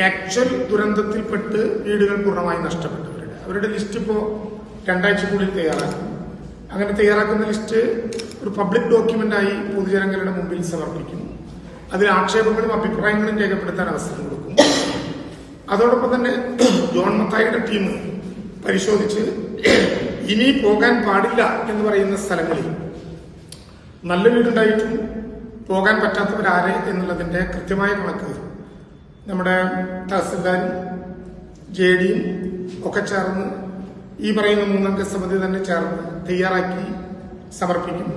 Actual ദുരന്തത്തിൽപ്പെട്ട് വീടുകൾ പൂർണമായി നഷ്ടപ്പെട്ടവരുടെ. അവരുടെ ലിസ്റ്റ് ഇപ്പോൾ രണ്ടാഴ്ചക്കുള്ളിൽ തയ്യാറാക്കും. അങ്ങനെ തയ്യാറാക്കുന്ന ലിസ്റ്റ് ഒരു പബ്ലിക് ഡോക്യുമെന്റായി പൊതുജനങ്ങളുടെ മുമ്പിൽ സമർപ്പിക്കും അതിൽ ആക്ഷേപങ്ങളും അഭിപ്രായങ്ങളും രേഖപ്പെടുത്താൻ അവസരം കൊടുക്കും അതോടൊപ്പം തന്നെ ജോൺ മത്തായിയുടെ ടീം പരിശോധിച്ച് ഇനി പോകാൻ പാടില്ല എന്ന് പറയുന്ന സ്ഥലങ്ങളിൽ നല്ല വീടുണ്ടായിട്ടും പോകാൻ പറ്റാത്തവരാരെ എന്നുള്ളതിന്റെ കൃത്യമായ കണക്ക് നമ്മുടെ തഹസിൽദാരും ജെ ഡിയും ഒക്കെ ചേർന്ന് ഈ പറയുന്ന മൂന്നംഗ സമിതി തന്നെ ചേർന്ന് തയ്യാറാക്കി സമർപ്പിക്കും.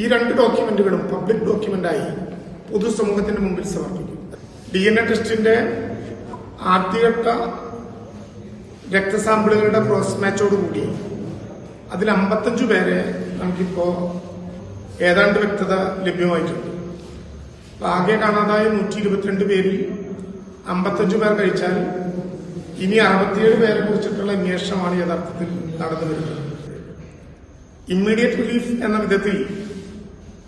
ഈ രണ്ട് ഡോക്യുമെന്റുകളും പബ്ലിക് ഡോക്യുമെന്റായി പൊതുസമൂഹത്തിന്റെ മുമ്പിൽ സമർപ്പിക്കും. ഡി എൻ എ ടെസ്റ്റിന്റെ ആദ്യഘട്ട രക്തസാമ്പിളുകളുടെ ക്രോസ് മാച്ചോടുകൂടി അതിൽ അമ്പത്തഞ്ചു പേരെ നമുക്കിപ്പോ ഏതാണ്ട് വ്യക്തത ലഭ്യമായിട്ടുണ്ട്. ആകെ കാണാതായ നൂറ്റി ഇരുപത്തിരണ്ട് പേരിൽ അമ്പത്തഞ്ചു പേർ കഴിച്ചാൽ ഇനി അറുപത്തിയേഴ് പേരെ കുറിച്ചിട്ടുള്ള അന്വേഷണമാണ് യഥാർത്ഥത്തിൽ നടന്നു വരുന്നത്. ഇമ്മീഡിയറ്റ് റിലീഫ് എന്ന വിധത്തിൽ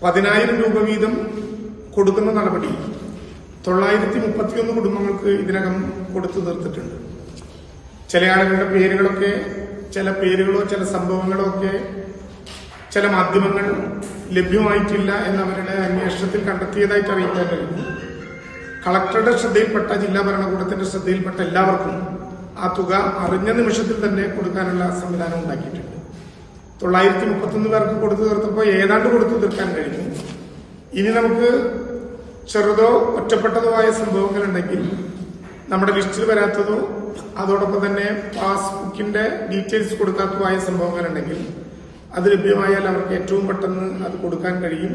പതിനായിരം രൂപ വീതം കൊടുക്കുന്ന നടപടി തൊള്ളായിരത്തി മുപ്പത്തിയൊന്ന് കുടുംബങ്ങൾക്ക് ഇതിനകം കൊടുത്തു തീർത്തിട്ടുണ്ട്. ചില ആളുകളുടെ പേരുകളൊക്കെ ചില പേരുകളോ ചില സംഭവങ്ങളോ ഒക്കെ ചില മാധ്യമങ്ങൾ ലഭ്യമായിട്ടില്ല എന്നവരുടെ അന്വേഷണത്തിൽ കണ്ടെത്തിയതായിട്ട് അറിയിക്കാൻ കഴിയുന്നു കളക്ടറുടെ ശ്രദ്ധയിൽപ്പെട്ട ജില്ലാ ഭരണകൂടത്തിന്റെ ശ്രദ്ധയിൽപ്പെട്ട എല്ലാവർക്കും ആ തുക അറിഞ്ഞ നിമിഷത്തിൽ തന്നെ കൊടുക്കാനുള്ള സംവിധാനം ഉണ്ടാക്കിയിട്ടുണ്ട്. തൊള്ളായിരത്തി മുപ്പത്തൊന്ന് പേർക്ക് കൊടുത്തു തീർത്തപ്പോൾ ഏതാണ്ട് കൊടുത്തു തീർക്കാൻ കഴിഞ്ഞു. ഇനി നമുക്ക് ചെറുതോ ഒറ്റപ്പെട്ടതോ ആയ സംഭവങ്ങൾ ഉണ്ടെങ്കിൽ നമ്മുടെ ലിസ്റ്റിൽ വരാത്തതോ അതോടൊപ്പം തന്നെ പാസ്ബുക്കിന്റെ ഡീറ്റെയിൽസ് കൊടുക്കാത്തതോ ആയ സംഭവങ്ങൾ ഉണ്ടെങ്കിൽ അത് ലഭ്യമായാൽ അവർക്ക് ഏറ്റവും പെട്ടെന്ന് അത് കൊടുക്കാൻ കഴിയും.